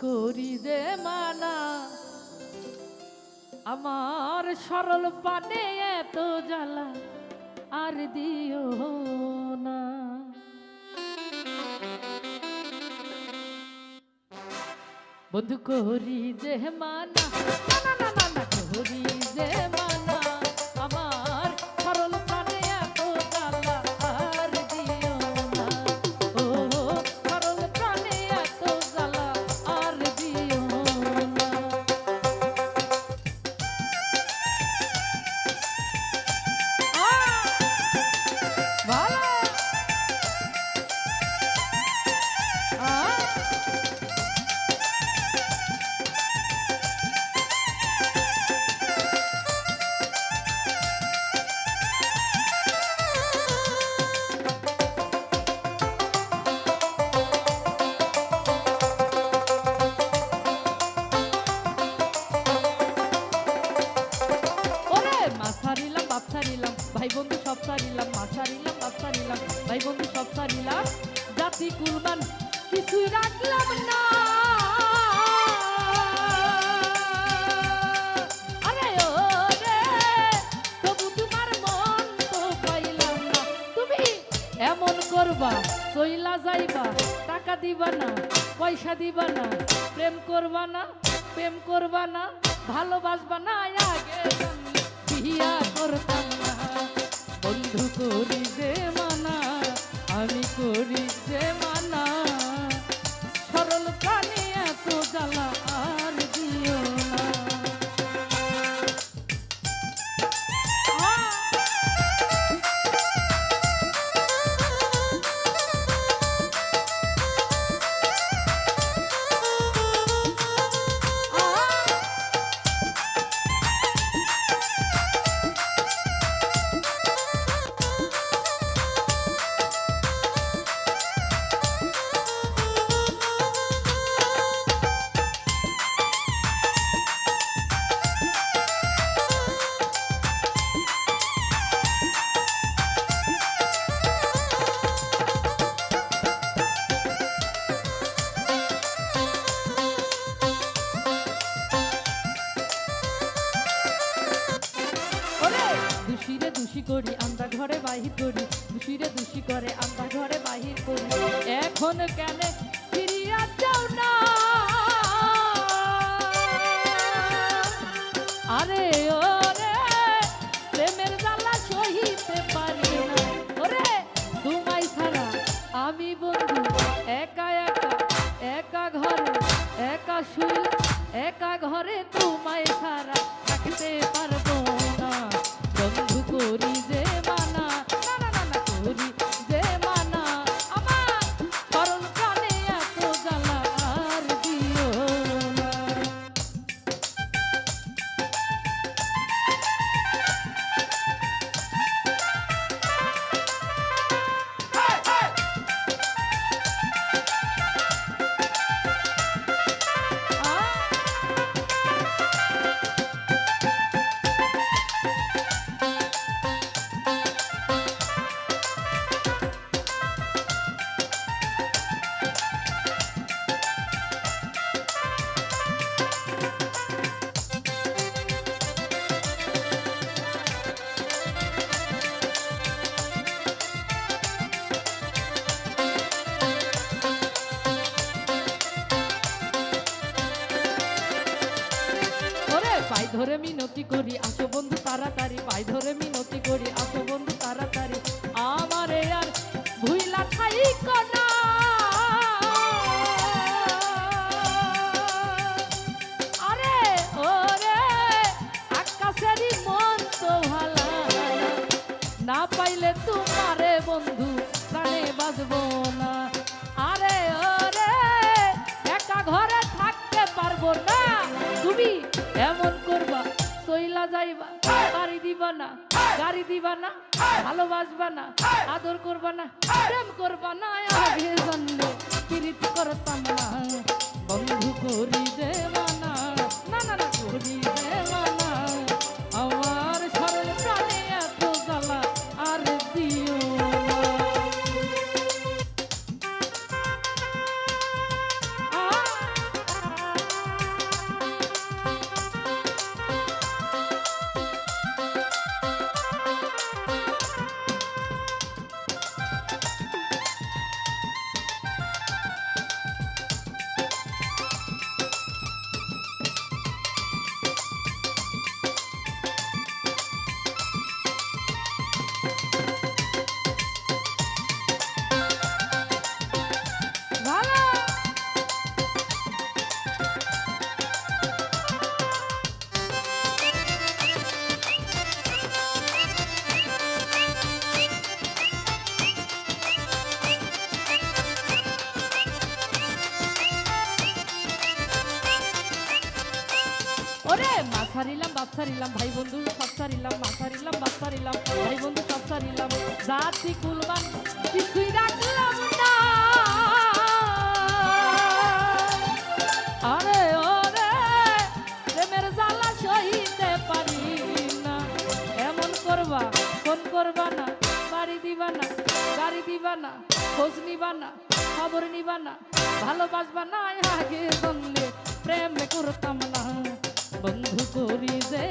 করি দে মানা আমার সরল পানে এত জ্বালা, আর দিও না। বন্ধু, করি দে মানা না না না করি দে মানা কুরবান কিছুই রাখলাম না। মন এমন করবা, চইলা যাইবা, টাকা দিবা না, পয়সা দিবা না, প্রেম করবা না, প্রেম করবা না, ভালোবাসবা না, আগে বিয়া করতাম না। বন্ধু করি দোষী করি, আমরা ঘরে বাহির করি। দোষীরে দুষি করে, আমরা ঘরে বাহির করি। এখন কেন ফিরিয়া যাও না? আরে ওরে ধরে মিনতি করি, আসো বন্ধু তাড়াতাড়ি পাই ধরে মিনতি করি, আসো বন্ধু তাড়াতাড়ি। আমারে আর ভুইলা খাই আরে না পাইলে তোমারে বন্ধু, প্রাণে বাজবো যাইবা, বাড়ি দিবা না, গাড়ি দিবা না, ভালোবাসবা না, আদর করবা না, প্রেম করবা না, আগে জানলে প্রীতি করতাম না। বন্ধু করি দেবা না না না করি ছাড়িলাম ভাই বন্ধু সব ছাড়িলাম মা ছাড়িলাম বাপ ছাড়িলাম ভাই বন্ধু সব ছাড়িলাম জাতি কুলবান কিছুই রাখলাম না। আরে, ওরে, প্রেমের জ্বালা সহিতে পারি না। এমন করবা, ফোন করবা না, বাড়ি দিবা না, গাড়ি দিবা না, খোঁজ নিবা না, খবর নিবা না, ভালোবাসবা না, আগে জানলে প্রেম করতাম বন্ধু করি যে